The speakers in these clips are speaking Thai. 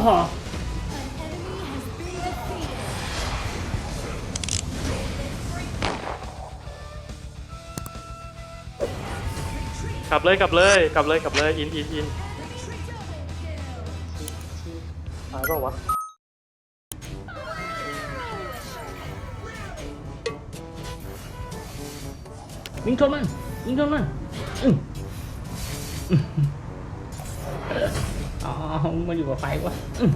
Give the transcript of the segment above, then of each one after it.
โหกลับเลยกลับเลยกลับเลยกลับเลยอินอินอินตายเปล่าวะวิ่งชนมันวิ่งชนมันอืมอื มอ๋อมาอยู่กับไฟวะอืม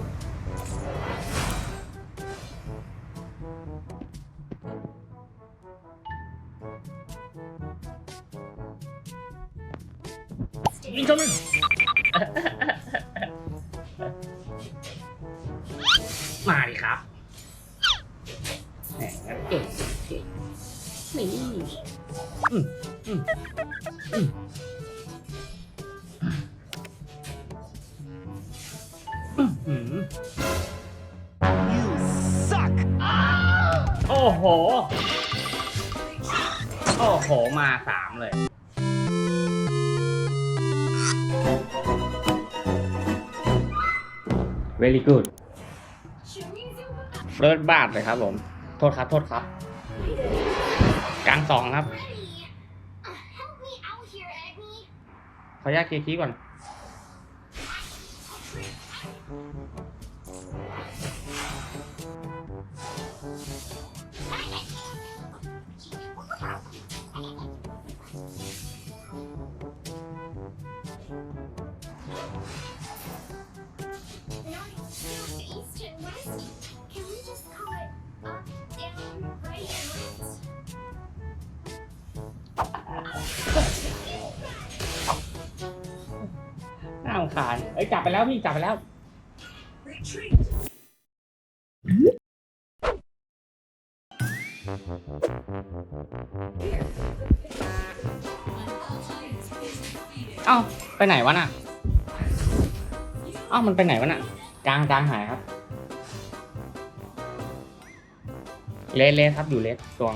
วิ่งชนมันม โอ้โหมาสามเลย very good เลิศบาทเลยครับผม โทษครับโทษครับ กลางสองครับ Help me out here, Agni. ขออนุญาตเคลียร์คีย์ก่อน คาญเอ้ยจับไปแล้วพี่จับไปแล้ว เอ้าไปไหนวะน่ะ เอ้ามันไปไหนวะน่ะกลางกลางหายครับ เลสเลสครับอยู่เลสตวง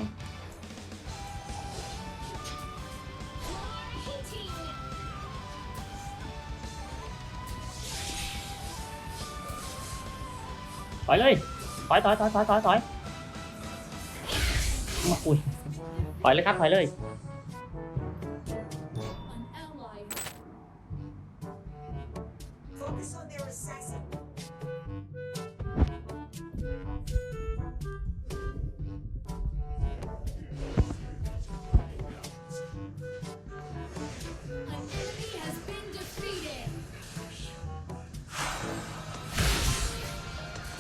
อยเลยถอยถอยถอยถอยถอยถอยมาคุยถอยเลยครับถอยเลย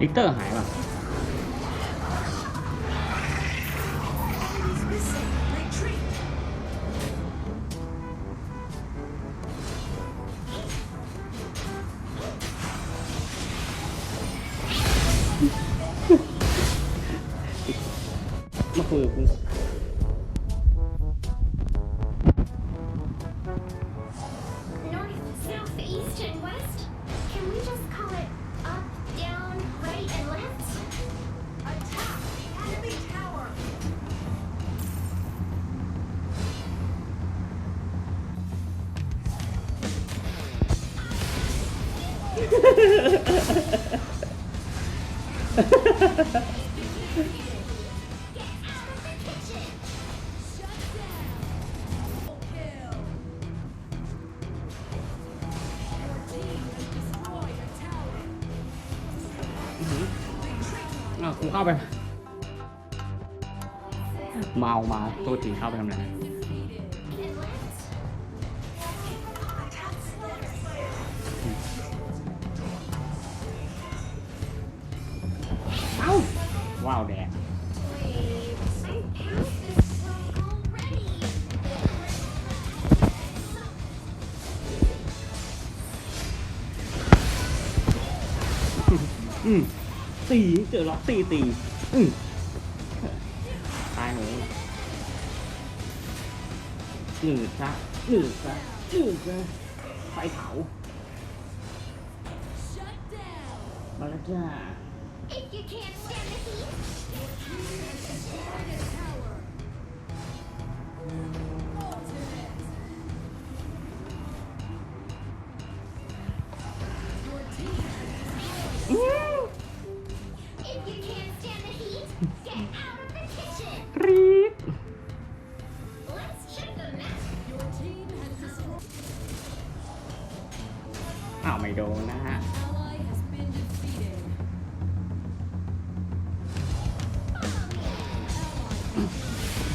ลิกเตอร์หายป่ะ Enemies missing. Retreat. มาคุยกับกู North, อ้าวกูเข้าไป เมามาตัวจริงเข้าไปทำอะไร อืมตีเจอล็อกตีตีอืมตายหนูหนึ่งซะหนึ่งซะหนึ่งซะไฟเผามาแล้วจ้า If you can't stand the heat, กรี๊อ้าวไม่โดนนะฮะ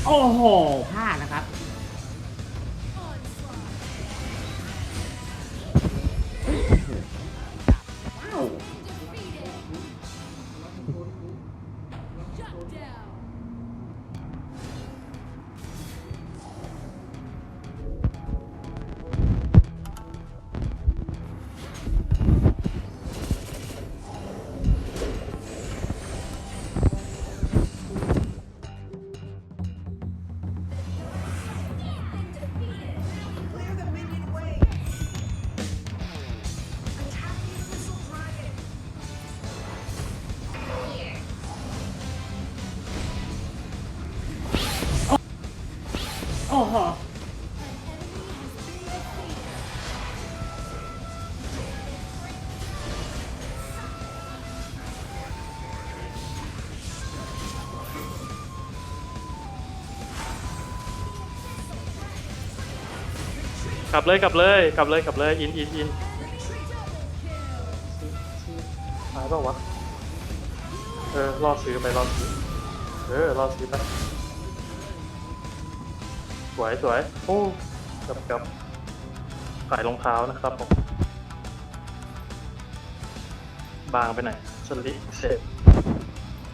โอ้โห โอ้โหกลับเลยกลับเลยกลับเลยกลับเลยอินอินอินหายเปล่าวะเออรอซื้อไปรอซื้อเออรอซื้อไป สวยสวยโอ้กับกับขายรองเท้านะครับผมบางไปไหนสลิปเสร็จ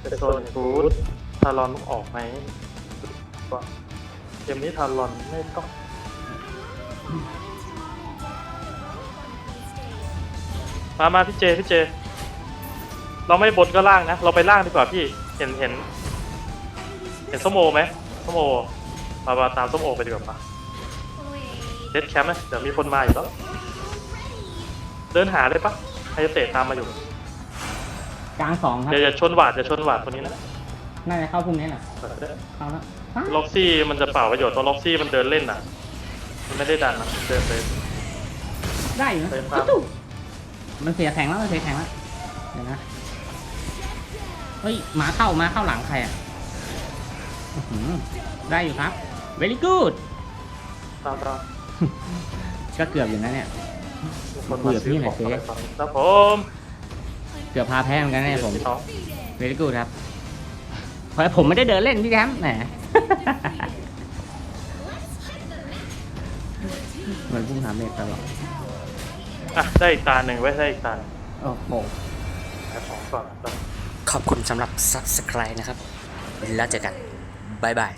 เป็นโซนฟูดทารอนต้องออกไหมว่าเกมนี้ทารอนไม่ต้องมามาพี่เจพี่เจ เราไม่บนก็ล่างนะ เราไปล่างดีกว่าพี่ เห็นเห็น เห็นสมโอไหมสมโอ มามาตามส้มโอไปดีกว่าปะ Wait. เซตแคมป์นะเดี๋ยวมีคนมาอยู่แล้ว เดินหาได้ปะใครจะเตะตามมาอยู่ กลางสองครับ เดี๋ยวอย่าชนหวาดอย่าชนหวาดคนนี้นะน่าจะเข้าพรุ่งนี้แหละเปิดได้เข้าแล้วล็อกซี่มันจะเปล่าประโยชน์ตอนล็อกซี่มันเดินเล่นน่ะ มันไม่ได้ดันนะมันเดินไป ได้อยู่นะไปครับ ตุ๊บมันเสียแข็งแล้วมันเสียแข็งแล้ว เดี๋ยวนะ เฮ้ยหมาเข้าหมาเข้าหลังใครอะอื้อหือได้อยู่ครับ very good ตามตามก็เกือบอยู่นะเนี่ย มีคนมาซื้อของอะไรฟังครับผมเกือบพาแพ้เหมือนกันเนี่ยผม พี่น้อง very good ครับเพราะผมไม่ได้เดินเล่นพี่แชมป์แหม มันพุ่งหาเมฆตลอดอะได้อีกตาหนึ่งไว้ได้อีกตาหนึ่งโอ้โหขายของก่อนแล้ว ขอบคุณสำหรับ Subscribe นะครับ แล้วเจอกัน บ๊ายบาย